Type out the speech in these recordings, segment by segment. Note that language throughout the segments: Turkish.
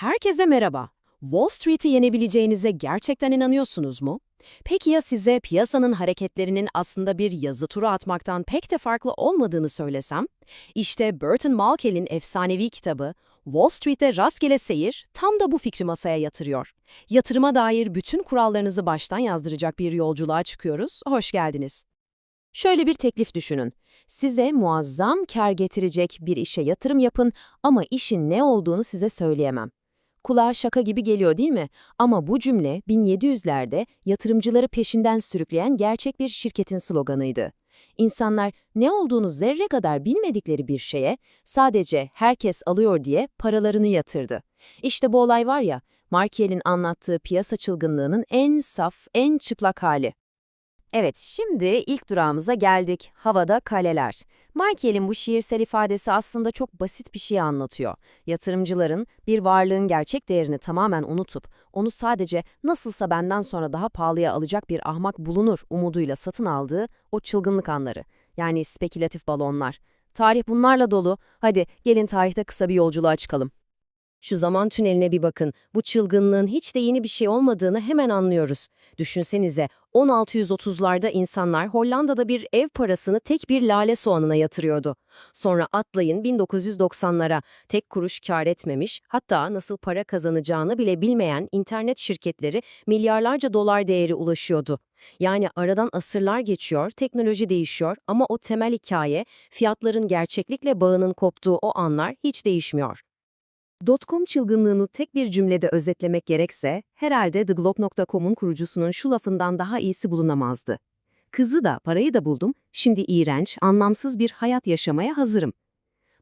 Herkese merhaba. Wall Street'i yenebileceğinize gerçekten inanıyorsunuz mu? Peki ya size piyasanın hareketlerinin aslında bir yazı turu atmaktan pek de farklı olmadığını söylesem? İşte Burton Malkiel'in efsanevi kitabı Wall Street'te Rastgele Seyir tam da bu fikri masaya yatırıyor. Yatırıma dair bütün kurallarınızı baştan yazdıracak bir yolculuğa çıkıyoruz. Hoş geldiniz. Şöyle bir teklif düşünün. Size muazzam kar getirecek bir işe yatırım yapın ama işin ne olduğunu size söyleyemem. Kulağa şaka gibi geliyor değil mi? Ama bu cümle 1700'lerde yatırımcıları peşinden sürükleyen gerçek bir şirketin sloganıydı. İnsanlar ne olduğunu zerre kadar bilmedikleri bir şeye sadece herkes alıyor diye paralarını yatırdı. İşte bu olay var ya, Markiel'in anlattığı piyasa çılgınlığının en saf, en çıplak hali. Evet, şimdi ilk durağımıza geldik. Havada kaleler. Markiel'in bu şiirsel ifadesi aslında çok basit bir şey anlatıyor. Yatırımcıların bir varlığın gerçek değerini tamamen unutup, onu sadece nasılsa benden sonra daha pahalıya alacak bir ahmak bulunur umuduyla satın aldığı o çılgınlık anları. Yani spekülatif balonlar. Tarih bunlarla dolu. Hadi gelin tarihte kısa bir yolculuğa çıkalım. Şu zaman tüneline bir bakın. Bu çılgınlığın hiç de yeni bir şey olmadığını hemen anlıyoruz. Düşünsenize 1630'larda insanlar Hollanda'da bir ev parasını tek bir lale soğanına yatırıyordu. Sonra atlayın 1990'lara tek kuruş kar etmemiş, hatta nasıl para kazanacağını bile bilmeyen internet şirketleri milyarlarca dolar değeri ulaşıyordu. Yani aradan asırlar geçiyor, teknoloji değişiyor ama o temel hikaye, fiyatların gerçeklikle bağının koptuğu o anlar hiç değişmiyor. Dotcom çılgınlığını tek bir cümlede özetlemek gerekse, herhalde TheGlobe.com'un kurucusunun şu lafından daha iyisi bulunamazdı. Kızı da, parayı da buldum, şimdi iğrenç, anlamsız bir hayat yaşamaya hazırım.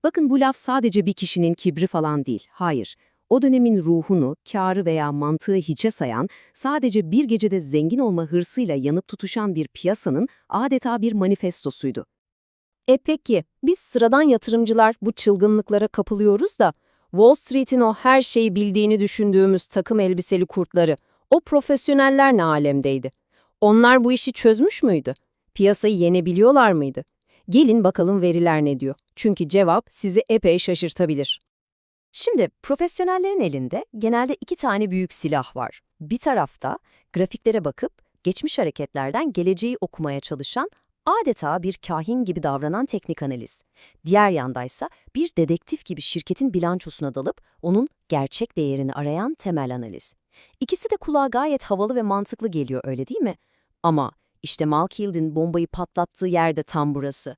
Bakın bu laf sadece bir kişinin kibri falan değil, hayır. O dönemin ruhunu, kârı veya mantığı hiçe sayan, sadece bir gecede zengin olma hırsıyla yanıp tutuşan bir piyasanın adeta bir manifestosuydu. E peki, biz sıradan yatırımcılar bu çılgınlıklara kapılıyoruz da, Wall Street'in o her şeyi bildiğini düşündüğümüz takım elbiseli kurtları, o profesyoneller ne alemdeydi? Onlar bu işi çözmüş müydü? Piyasayı yenebiliyorlar mıydı? Gelin bakalım veriler ne diyor. Çünkü cevap sizi epey şaşırtabilir. Şimdi profesyonellerin elinde genelde iki tane büyük silah var. Bir tarafta grafiklere bakıp geçmiş hareketlerden geleceği okumaya çalışan adeta bir kahin gibi davranan teknik analiz. Diğer yandaysa bir dedektif gibi şirketin bilançosuna dalıp onun gerçek değerini arayan temel analiz. İkisi de kulağa gayet havalı ve mantıklı geliyor öyle değil mi? Ama işte Malkield'in bombayı patlattığı yerde tam burası.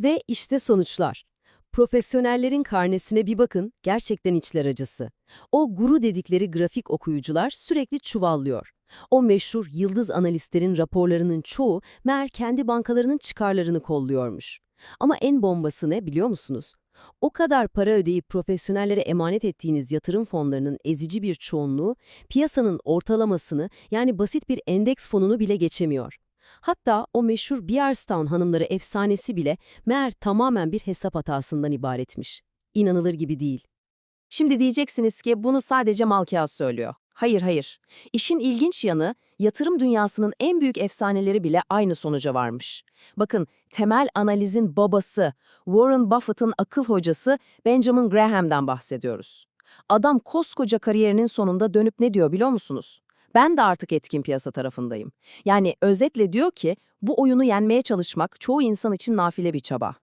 Ve işte sonuçlar. Profesyonellerin karnesine bir bakın, gerçekten içler acısı. O guru dedikleri grafik okuyucular sürekli çuvallıyor. O meşhur yıldız analistlerin raporlarının çoğu meğer kendi bankalarının çıkarlarını kolluyormuş. Ama en bombası ne biliyor musunuz? O kadar para ödeyip profesyonellere emanet ettiğiniz yatırım fonlarının ezici bir çoğunluğu piyasanın ortalamasını yani basit bir endeks fonunu bile geçemiyor. Hatta o meşhur Bearstown hanımları efsanesi bile meğer tamamen bir hesap hatasından ibaretmiş. İnanılır gibi değil. Şimdi diyeceksiniz ki bunu sadece Malkias söylüyor. Hayır hayır. İşin ilginç yanı yatırım dünyasının en büyük efsaneleri bile aynı sonuca varmış. Bakın temel analizin babası Warren Buffett'ın akıl hocası Benjamin Graham'dan bahsediyoruz. Adam koskoca kariyerinin sonunda dönüp ne diyor biliyor musunuz? Ben de artık etkin piyasa tarafındayım. Yani özetle diyor ki bu oyunu yenmeye çalışmak çoğu insan için nafile bir çaba.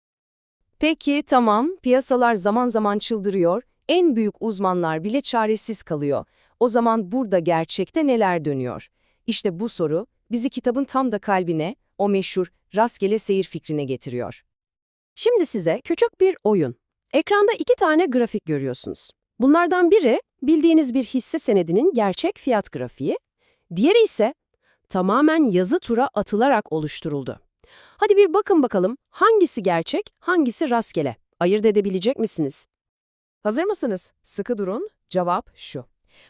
Peki tamam piyasalar zaman zaman çıldırıyor, en büyük uzmanlar bile çaresiz kalıyor. O zaman burada gerçekte neler dönüyor? İşte bu soru bizi kitabın tam da kalbine, o meşhur rastgele seyir fikrine getiriyor. Şimdi size küçük bir oyun. Ekranda iki tane grafik görüyorsunuz. Bunlardan biri bildiğiniz bir hisse senedinin gerçek fiyat grafiği, diğeri ise tamamen yazı tura atılarak oluşturuldu. Hadi bir bakın bakalım hangisi gerçek, hangisi rastgele? Ayırt edebilecek misiniz? Hazır mısınız? Sıkı durun. Cevap şu.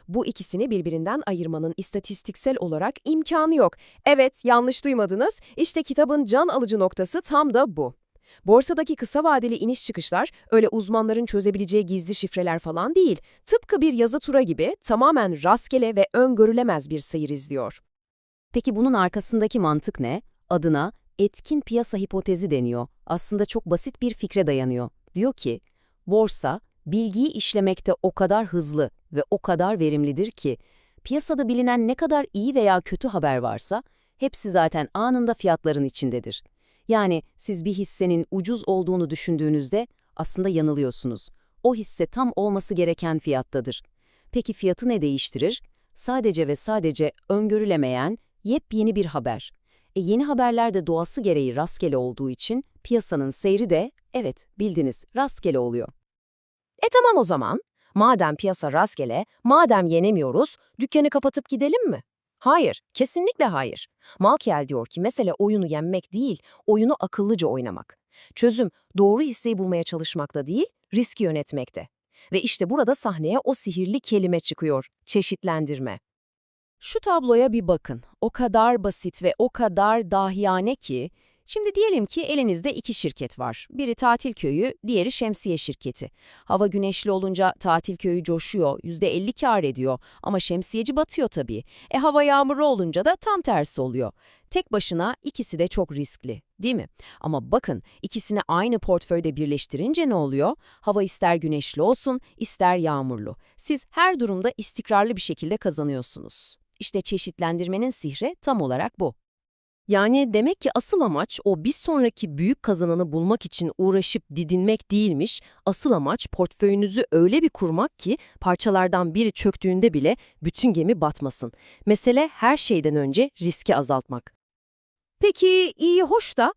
Bu ikisini birbirinden ayırmanın istatistiksel olarak imkanı yok. Evet, yanlış duymadınız. İşte kitabın can alıcı noktası tam da bu. Borsadaki kısa vadeli iniş çıkışlar öyle uzmanların çözebileceği gizli şifreler falan değil. Tıpkı bir yazı tura gibi tamamen rastgele ve öngörülemez bir seyir izliyor. Peki bunun arkasındaki mantık ne? Adına etkin piyasa hipotezi deniyor. Aslında çok basit bir fikre dayanıyor. Diyor ki, borsa bilgiyi işlemekte o kadar hızlı ve o kadar verimlidir ki, piyasada bilinen ne kadar iyi veya kötü haber varsa, hepsi zaten anında fiyatların içindedir. Yani siz bir hissenin ucuz olduğunu düşündüğünüzde aslında yanılıyorsunuz. O hisse tam olması gereken fiyattadır. Peki fiyatı ne değiştirir? Sadece ve sadece öngörülemeyen yepyeni bir haber. E yeni haberler de doğası gereği rastgele olduğu için piyasanın seyri de, evet bildiniz, rastgele oluyor. E tamam o zaman. Madem piyasa rastgele, madem yenemiyoruz, dükkanı kapatıp gidelim mi? Hayır, kesinlikle hayır. Malkiel diyor ki mesele oyunu yenmek değil, oyunu akıllıca oynamak. Çözüm, doğru hisseyi bulmaya çalışmakta değil, riski yönetmekte. Ve işte burada sahneye o sihirli kelime çıkıyor, çeşitlendirme. Şu tabloya bir bakın. O kadar basit ve o kadar dahiyane ki, Şimdi diyelim ki elinizde iki şirket var. Biri tatil köyü, diğeri şemsiye şirketi. Hava güneşli olunca tatil köyü coşuyor, %50 kar ediyor ama şemsiyeci batıyor tabii. E hava yağmurlu olunca da tam tersi oluyor. Tek başına ikisi de çok riskli, değil mi? Ama bakın ikisini aynı portföyde birleştirince ne oluyor? Hava ister güneşli olsun, ister yağmurlu. Siz her durumda istikrarlı bir şekilde kazanıyorsunuz. İşte çeşitlendirmenin sihri tam olarak bu. Yani demek ki asıl amaç o bir sonraki büyük kazananı bulmak için uğraşıp didinmek değilmiş, asıl amaç portföyünüzü öyle bir kurmak ki parçalardan biri çöktüğünde bile bütün gemi batmasın. Mesele her şeyden önce riski azaltmak. Peki iyi hoş da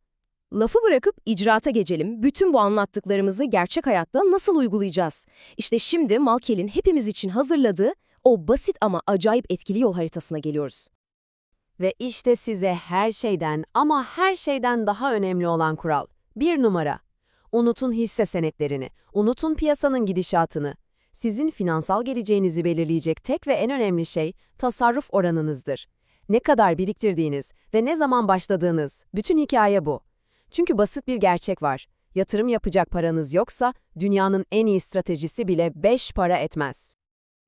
lafı bırakıp icraata geçelim. Bütün bu anlattıklarımızı gerçek hayatta nasıl uygulayacağız? İşte şimdi Malkel'in hepimiz için hazırladığı o basit ama acayip etkili yol haritasına geliyoruz. Ve işte size her şeyden ama her şeyden daha önemli olan kural. Bir numara. Unutun hisse senetlerini, unutun piyasanın gidişatını. Sizin finansal geleceğinizi belirleyecek tek ve en önemli şey tasarruf oranınızdır. Ne kadar biriktirdiğiniz ve ne zaman başladığınız, bütün hikaye bu. Çünkü basit bir gerçek var. Yatırım yapacak paranız yoksa dünyanın en iyi stratejisi bile beş para etmez.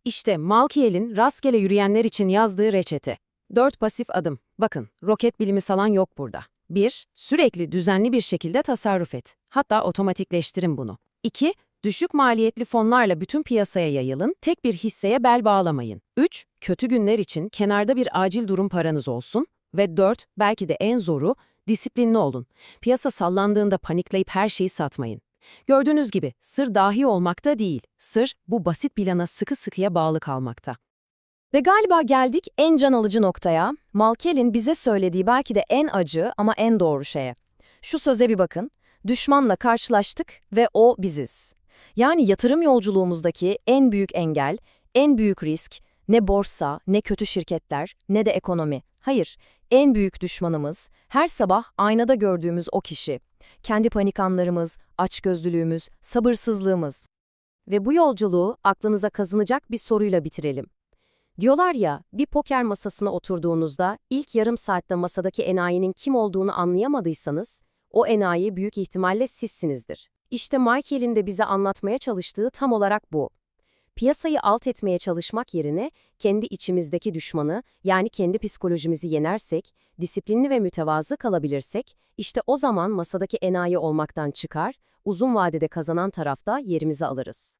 İşte Malkiel'in rastgele yürüyenler için yazdığı reçete. 4 pasif adım. Bakın, roket bilimi salan yok burada. 1. Sürekli düzenli bir şekilde tasarruf et. Hatta otomatikleştirin bunu. 2. Düşük maliyetli fonlarla bütün piyasaya yayılın, tek bir hisseye bel bağlamayın. 3. Kötü günler için kenarda bir acil durum paranız olsun. Ve 4. Belki de en zoru, disiplinli olun. Piyasa sallandığında panikleyip her şeyi satmayın. Gördüğünüz gibi sır dahi olmakta değil, sır bu basit plana sıkı sıkıya bağlı kalmakta. Ve galiba geldik en can alıcı noktaya. Malkel'in bize söylediği belki de en acı ama en doğru şeye. Şu söze bir bakın. Düşmanla karşılaştık ve o biziz. Yani yatırım yolculuğumuzdaki en büyük engel, en büyük risk ne borsa, ne kötü şirketler, ne de ekonomi. Hayır, en büyük düşmanımız her sabah aynada gördüğümüz o kişi. Kendi panik anlarımız, açgözlülüğümüz, sabırsızlığımız. Ve bu yolculuğu aklınıza kazınacak bir soruyla bitirelim. Diyorlar ya, bir poker masasına oturduğunuzda ilk yarım saatte masadaki enayinin kim olduğunu anlayamadıysanız, o enayi büyük ihtimalle sizsinizdir. İşte Michael'in de bize anlatmaya çalıştığı tam olarak bu. Piyasayı alt etmeye çalışmak yerine kendi içimizdeki düşmanı, yani kendi psikolojimizi yenersek, disiplinli ve mütevazı kalabilirsek, işte o zaman masadaki enayi olmaktan çıkar, uzun vadede kazanan tarafta yerimizi alırız.